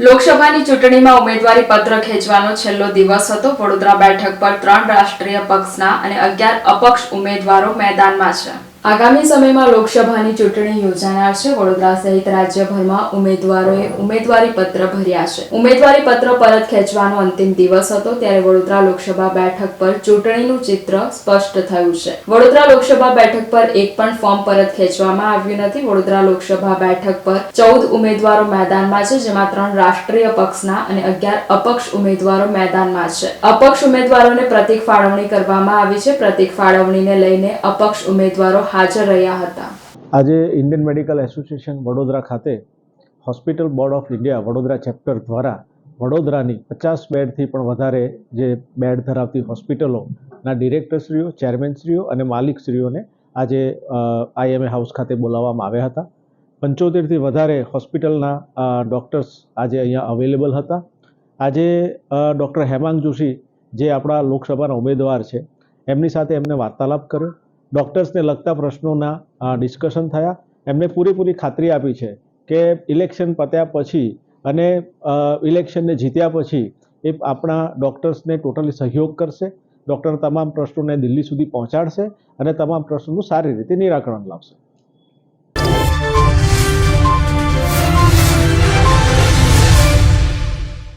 લોકસભાની ચૂંટણીમાં ઉમેદવારી પત્ર ખેંચવાનો છેલ્લો દિવસ હતો. વડોદરા બેઠક પર ત્રણ રાષ્ટ્રીય પક્ષના અને અગિયાર અપક્ષ ઉમેદવારો મેદાનમાં છે. આગામી સમયમાં લોકસભાની ચૂંટણી યોજાનાર છે. વડોદરા સહિત રાજ્યભરમાં ઉમેદવારોએ ઉમેદવારી પત્ર ભર્યા છે. ઉમેદવારી પત્ર પરત ખેંચવાનો અંતિમ દિવસ હતો ત્યારે વડોદરા લોકસભા બેઠક પર ચૂંટણીનું ચિત્ર સ્પષ્ટ થયું છે. વડોદરા લોકસભા બેઠક પર એક પણ ફોર્મ પરત ખેંચવામાં આવ્યું નથી. વડોદરા લોકસભા બેઠક પર ચૌદ ઉમેદવારો મેદાનમાં છે, જેમાં ત્રણ રાષ્ટ્રીય પક્ષના અને અગિયાર અપક્ષ ઉમેદવારો મેદાનમાં છે. અપક્ષ ઉમેદવારોને પ્રતિક ફાળવણી કરવામાં આવી છે. પ્રતિક ફાળવણીને લઈને અપક્ષ ઉમેદવારો હાજર રહ્યા હતા. આજે ઇન્ડિયન મેડિકલ એસોસિએશન વડોદરા ખાતે hospital board of India Vadodara chapter દ્વારા વડોદરાની પચાસ બેડથી પણ વધારે જે બેડ ધરાવતી હોસ્પિટલોના ડિરેક્ટરશ્રીઓ, ચેરમેનશ્રીઓ અને માલિકશ્રીઓને આજે આઈએમએ હાઉસ ખાતે બોલાવવામાં આવ્યા હતા. પંચોતેરથી વધારે હોસ્પિટલના ડૉક્ટર્સ આજે અહીંયા અવેલેબલ હતા. આજે ડૉક્ટર હેમાંગ જોશી જે આપણા લોકસભાના ઉમેદવાર છે, એમની સાથે એમને વાર્તાલાપ કર્યો. ડૉક્ટર્સને લગતા પ્રશ્નોના ડિસ્કશન થયા. એમને પૂરેપૂરી ખાતરી આપી છે કે ઇલેક્શન પત્યા પછી અને ઇલેક્શનને જીત્યા પછી એ આપણા ડૉક્ટર્સને ટોટલી સહયોગ કરશે. ડૉક્ટર તમામ પ્રશ્નોને દિલ્હી સુધી પહોંચાડશે અને તમામ પ્રશ્નોનું સારી રીતે નિરાકરણ લાવશે.